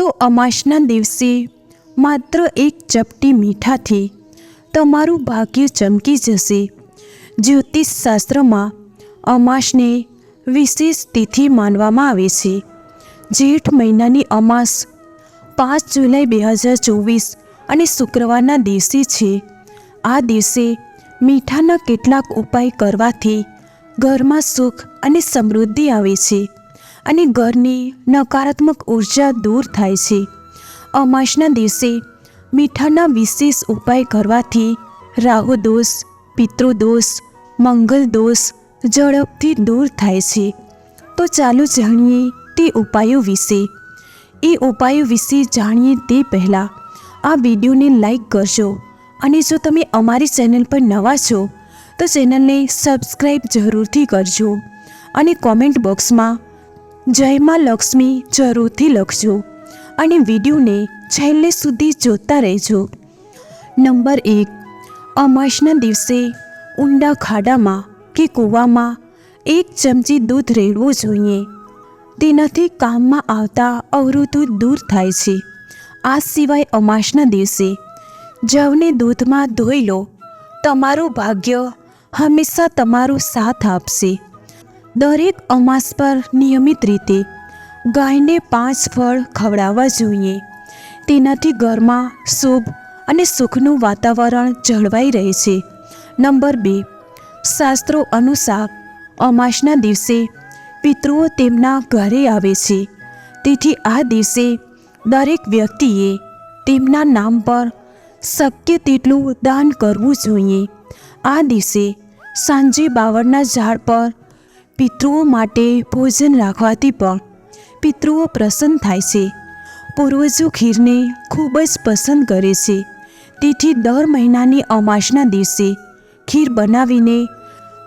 તો અમાસના દિવસે માત્ર એક ચપટી મીઠાથી તમારું ભાગ્ય ચમકી જશે. જ્યોતિષ શાસ્ત્રમાં અમાસને વિશેષ તિથિ માનવામાં આવે છે. જેઠ મહિનાની અમાસ પાંચ જુલાઈ બે હજાર ચોવીસ અને શુક્રવારના દિવસે છે. આ દિવસે મીઠાના કેટલાક ઉપાય કરવાથી ઘરમાં સુખ અને સમૃદ્ધિ આવે છે. અને ઘરની નકારાત્મક ઊર્જા દૂર થાય છે. અમાસના દિવસે મીઠાના વિશેષ ઉપાય કરવાથી રાહુ દોષ પિતૃદોષ મંગલ દોષ ઝડપથી દૂર થાય છે. તો ચાલો જાણીએ તે ઉપાયો વિશે. એ ઉપાયો વિશે જાણીએ તે પહેલાં આ વિડીયોને લાઈક કરજો અને જો તમે અમારી ચેનલ પર નવા છો, તો ચેનલને સબસ્ક્રાઈબ જરૂરથી કરજો અને કોમેન્ટ બોક્સમાં જય લક્ષ્મી જરૂરથી લખજો અને વિડીયોને છેલ્લે સુધી જોતા રહેજો. નંબર એક, અમાસના દિવસે ઊંડા ખાડામાં કે કૂવામાં એક ચમચી દૂધ રેડવું જોઈએ. તેનાથી કામમાં આવતા અવરોધો દૂર થાય છે. આ સિવાય અમાસના દિવસે જવને દૂધમાં ધોઈ લો. તમારું ભાગ્ય હંમેશા તમારો સાથ આપશે. દરેક અમાસ પર નિયમિત રીતે ગાયને પાંચ ફળ ખવડાવવા જોઈએ. તેનાથી ઘરમાં શુભ અને સુખનું વાતાવરણ જળવાઈ રહે છે. નંબર બે, શાસ્ત્રો અનુસાર અમાસના દિવસે પિતૃઓ તેમના ઘરે આવે છે. તેથી આ દિવસે દરેક વ્યક્તિએ તેમના નામ પર શક્ય તેટલું દાન કરવું જોઈએ. આ દિવસે સાંજે બાવળના ઝાડ પર પિતૃઓ માટે ભોજન રાખવાથી પણ પિતૃઓ પ્રસન્ન થાય છે. પૂર્વજો ખીરને ખૂબ જ પસંદ કરે છે. તેથી દર મહિનાની અમાસના દિવસે ખીર બનાવીને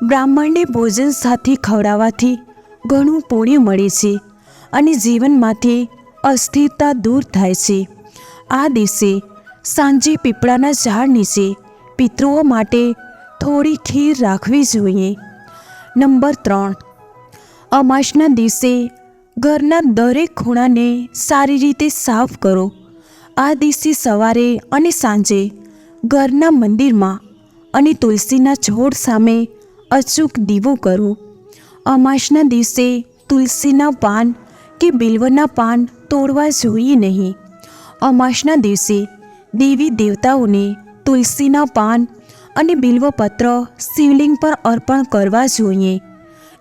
બ્રાહ્મણને ભોજન સાથે ખવડાવવાથી ઘણું પુણ્ય મળે છે અને જીવનમાંથી અસ્થિરતા દૂર થાય છે. આ દિવસે સાંજે પીપળાના ઝાડ નીચે પિતૃઓ માટે થોડી ખીર રાખવી જોઈએ. નંબર ત્રણ અમાસના દિવસે ઘરના દરેક ખૂણાને સારી રીતે સાફ કરો. આ દિવસે સવારે અને સાંજે ઘરના મંદિરમાં અને તુલસીના છોડ સામે અચૂક દીવો કરો. અમાસના દિવસે તુલસીના પાન કે બિલ્વના પાન તોડવા જોઈએ નહીં. અમાસના દિવસે દેવી દેવતાઓને તુલસીના પાન અને બિલ્વપત્ર શિવલિંગ પર અર્પણ કરવા જોઈએ.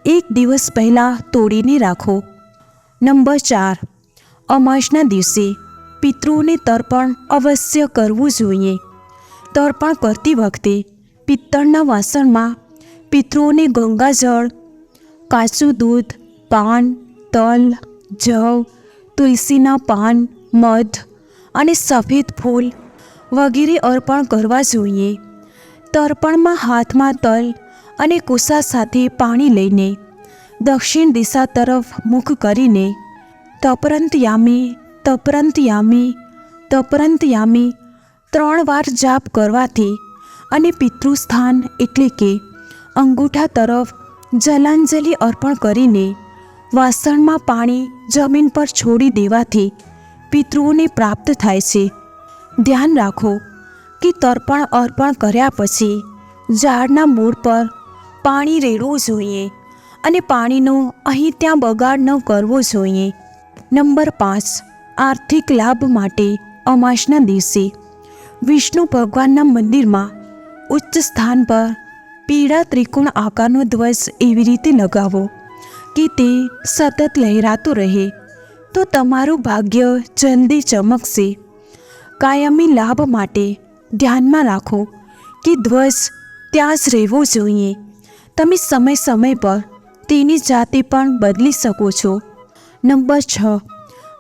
એક દિવસ પહેલાં તોડીને રાખો. નંબર ચાર. અમાસના દિવસે પિતૃઓને તર્પણ અવશ્ય કરવું જોઈએ. તર્પણ કરતી વખતે પિત્તળના વાસણમાં પિતૃઓને ગંગાજળ, કાચું દૂધ, પાન, તલ, જવ, તુલસીના પાન, મધ અને સફેદ ફૂલ વગેરે અર્પણ કરવા જોઈએ. તર્પણમાં હાથમાં તલ અને કુસા સાથે પાણી લઈને દક્ષિણ દિશા તરફ મુખ કરીને તપરંત યામી તપરંત યામી તપરંત યામી ત્રણ વાર જાપ કરવાથી અને પિતૃસ્થાન એટલે કે અંગૂઠા તરફ જલાંજલિ અર્પણ કરીને વાસણમાં પાણી જમીન પર છોડી દેવાથી પિતૃઓને પ્રાપ્ત થાય છે. ધ્યાન રાખો કે તર્પણ અર્પણ કર્યા પછી ઝાડના મૂળ પર પાણી રેડવું જોઈએ અને પાણીનો અહીં ત્યાં બગાડ ન કરવો જોઈએ. નંબર પાંચ, આર્થિક લાભ માટે અમાસના દિવસે વિષ્ણુ ભગવાનના મંદિરમાં ઉચ્ચ સ્થાન પર પીળા ત્રિકોણ આકારનો ધ્વજ એવી રીતે લગાવો કે તે સતત લહેરાતો રહે તો તમારું ભાગ્ય જલ્દી ચમકશે. કાયમી લાભ માટે ધ્યાનમાં રાખો કે ધ્વજ ત્યાં જ રહેવો જોઈએ. તમે સમય સમય પર તેની જાતે પણ બદલી શકો છો. નંબર છ.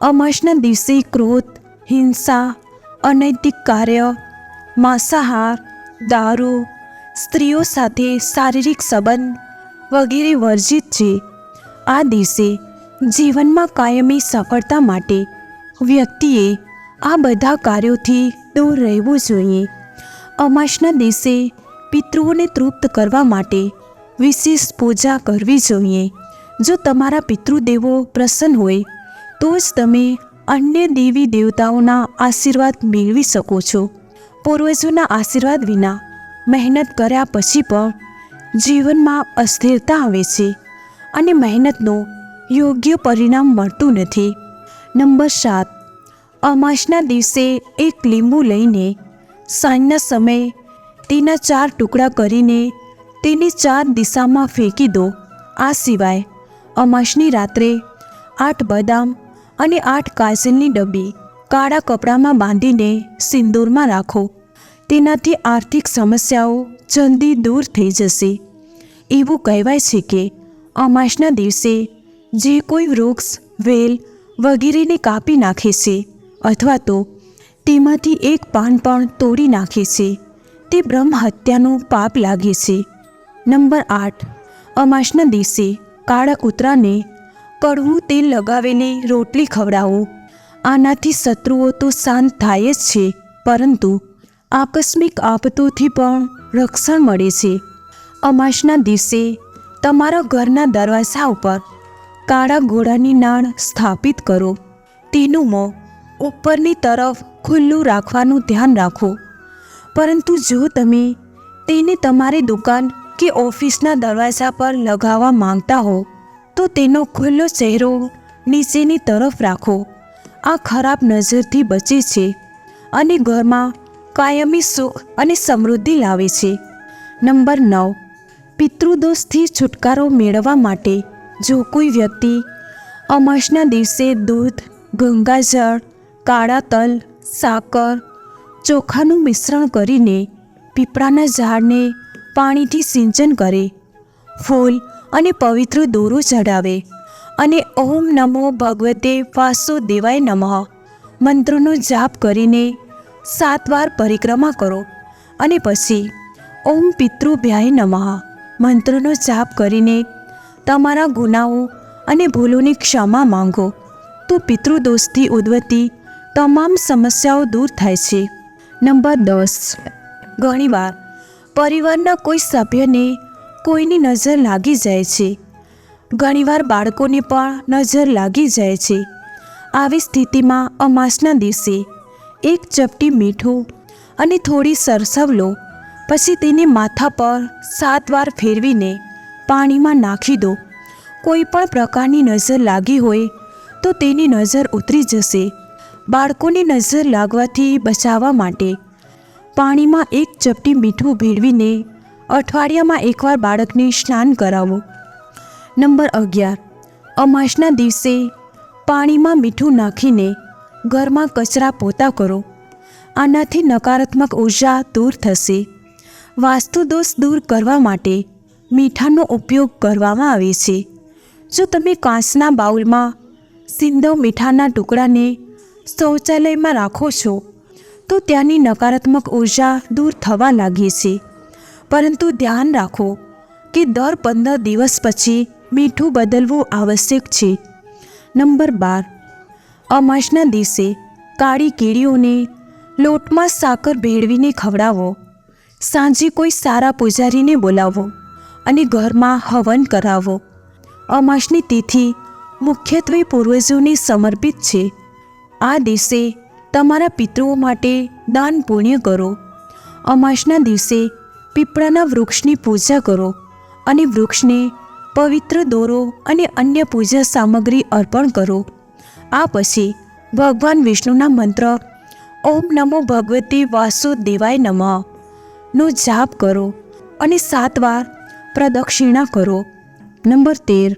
અમાસના દિવસે ક્રોધ, હિંસા, અનૈતિક કાર્ય, માંસાહાર, દારૂ, સ્ત્રીઓ સાથે શારીરિક સંબંધ વગેરે વર્જિત છે. આ દિવસે જીવનમાં કાયમી સફળતા માટે વ્યક્તિએ આ બધા કાર્યોથી દૂર રહેવું જોઈએ. અમાસના દિવસે પિતૃઓને તૃપ્ત કરવા માટે વિશેષ પૂજા કરવી જોઈએ. જો તમારા પિતૃદેવો પ્રસન્ન હોય, તો જ તમે અન્ય દેવી દેવતાઓના આશીર્વાદ મેળવી શકો છો. પૂર્વજોના આશીર્વાદ વિના મહેનત કર્યા પછી પણ જીવનમાં અસ્થિરતા આવે છે અને મહેનતનું યોગ્ય પરિણામ મળતું નથી. નંબર સાત. અમાસના દિવસે એક લીંબુ લઈને સાંજના સમયે તેના ચાર ટુકડા કરીને તેને ચાર દિશામાં ફેંકી દો. આ સિવાય અમાસની રાત્રે આઠ બદામ અને આઠ કાજલની ડબ્બી કાળા કપડામાં બાંધીને સિંદૂરમાં રાખો. તેનાથી આર્થિક સમસ્યાઓ જલ્દી દૂર થઈ જશે. એવું કહેવાય છે કે અમાસના દિવસે જે કોઈ વૃક્ષ, વેલ વગેરેને કાપી નાખે છે અથવા તો તેમાંથી એક પાન પણ તોડી નાખે છે, તે બ્રહ્મ હત્યાનું પાપ લાગે છે. નંબર આઠ. અમાસના દિવસે કાળા કૂતરાને કડવું તેલ લગાવેલી રોટલી ખવડાવો. આનાથી શત્રુઓ તો શાંત થાય જ છે, પરંતુ આકસ્મિક આફતોથી પણ રક્ષણ મળે છે. અમાસના દિવસે તમારા ઘરના દરવાજા ઉપર કાળા ઘોડાની નાણ સ્થાપિત કરો. તેનું મોં ઉપરની તરફ ખુલ્લું રાખવાનું ધ્યાન રાખો. પરંતુ જો તમે તેને તમારી દુકાન કે ઓફિસના દરવાજા પર લગાવવા માંગતા હો, તો તેનો ખુલ્લો ચહેરો નીચેની તરફ રાખો. આ ખરાબ નજરથી બચે છે અને ઘરમાં કાયમી સુખ અને સમૃદ્ધિ લાવે છે. નંબર નવ, પિતૃદોષથી છુટકારો મેળવવા માટે જો કોઈ વ્યક્તિ અમાસના દિવસે દૂધ, ગંગાજળ, કાળા તલ, સાકર, ચોખાનું મિશ્રણ કરીને પીપળાના ઝાડને પાણીથી સિંચન કરે. ફૂલ અને પવિત્ર દોરો ચડાવે અને ઓમ નમો ભગવતે વાસુદેવાય નમઃ. મંત્રનો જાપ કરીને સાત વાર પરિક્રમા કરો અને પછી ઓમ પિતૃભ્યાય નમઃ. મંત્રનો જાપ કરીને તમારા ગુનાઓ અને ભૂલોની ક્ષમા માંગો તો પિતૃદોષથી ઉદ્ભવતી તમામ સમસ્યાઓ દૂર થાય છે. નંબર દસ. ઘણીવાર પરિવારના કોઈ સભ્યને કોઈની નજર લાગી જાય છે. ઘણીવાર બાળકોને પણ નજર લાગી જાય છે. આવી સ્થિતિમાં અમાસના દિવસે એક ચપટી મીઠું અને થોડી સરસવ લો પછી તેને માથા પર સાત વાર ફેરવીને પાણીમાં નાખી દો. કોઈ પણ પ્રકારની નજર લાગી હોય તો તેની નજર ઉતરી જશે. બાળકોની નજર લાગવાથી બચાવવા માટે પાણીમાં એક ચપટી મીઠું ભેળવીને અઠવાડિયામાં એકવાર બાળકને સ્નાન કરાવો. નંબર અગિયાર. અમાસના દિવસે પાણીમાં મીઠું નાખીને ઘરમાં કચરા પોતા કરો. આનાથી નકારાત્મક ઊર્જા દૂર થશે. વાસ્તુદોષ દૂર કરવા માટે મીઠાનો ઉપયોગ કરવામાં આવે છે. જો તમે કાચના બાઉલમાં સિંધવ મીઠાના ટુકડાને શૌચાલયમાં રાખો છો તો ત્યાંની નકારાત્મક ઊર્જા દૂર થવા લાગે છે. પરંતુ ધ્યાન રાખો કે દર પંદર દિવસ પછી મીઠું બદલવું આવશ્યક છે. નંબર બાર, અમાસના દિવસે કાળી કીડીઓને લોટમાં સાકર ભેળવીને ખવડાવો. સાંજે કોઈ સારા પૂજારીને બોલાવો અને ઘરમાં હવન કરાવો. અમાસની તિથિ મુખ્યત્વે પૂર્વજોને સમર્પિત છે. આ દિવસે તમારા પિતૃઓ માટે દાન પુણ્ય કરો. અમાસના દિવસે પીપળાના વૃક્ષની પૂજા કરો અને વૃક્ષને પવિત્ર દોરો અને અન્ય પૂજા સામગ્રી અર્પણ કરો. આ પછી ભગવાન વિષ્ણુના મંત્ર, ઓમ નમો ભગવતે વાસુદેવાય નમઃ, નો જાપ કરો અને સાત વાર પ્રદક્ષિણા કરો. નંબર તેર,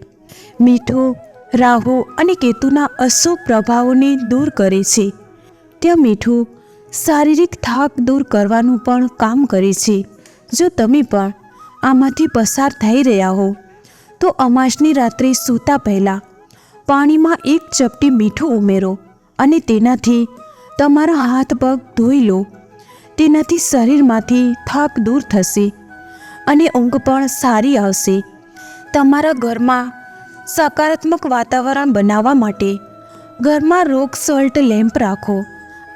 મીઠું, રાહુ અને કેતુના અશુભ પ્રભાવોને દૂર કરે છે. ત્યાં મીઠું, શારીરિક થાક દૂર કરવાનું પણ કામ કરે છે. જો તમે પણ આમાંથી પસાર થઈ રહ્યા હો, તો અમાસની રાત્રે સૂતા પહેલાં પાણીમાં એક ચપટી મીઠું ઉમેરો અને તેનાથી તમારા હાથ પગ ધોઈ લો. તેનાથી શરીરમાંથી થાક દૂર થશે અને ઊંઘ પણ સારી આવશે. તમારા ઘરમાં સકારાત્મક વાતાવરણ બનાવવા માટે ઘરમાં રોક સોલ્ટ લેમ્પ રાખો.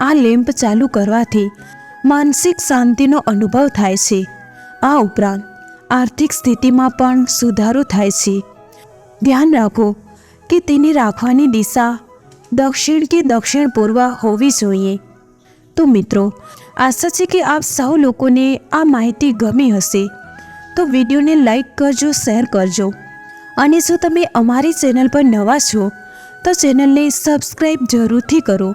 આ લેમ્પ ચાલુ કરવાથી માનસિક શાંતિનો અનુભવ થાય છે. આ ઉપરાંત આર્થિક સ્થિતિમાં પણ સુધારો થાય છે. ધ્યાન રાખો કે તેને રાખવાની દિશા દક્ષિણ કે દક્ષિણ પૂર્વ હોવી જોઈએ. તો મિત્રો, આશા છે કે આપ સૌ લોકોને આ માહિતી ગમી હશે. તો વિડીયોને લાઈક કરજો, શેર કરજો. અને જો તમે અમારી ચેનલ પર નવા છો, તો ચેનલને સબસ્ક્રાઈબ જરૂરથી કરો.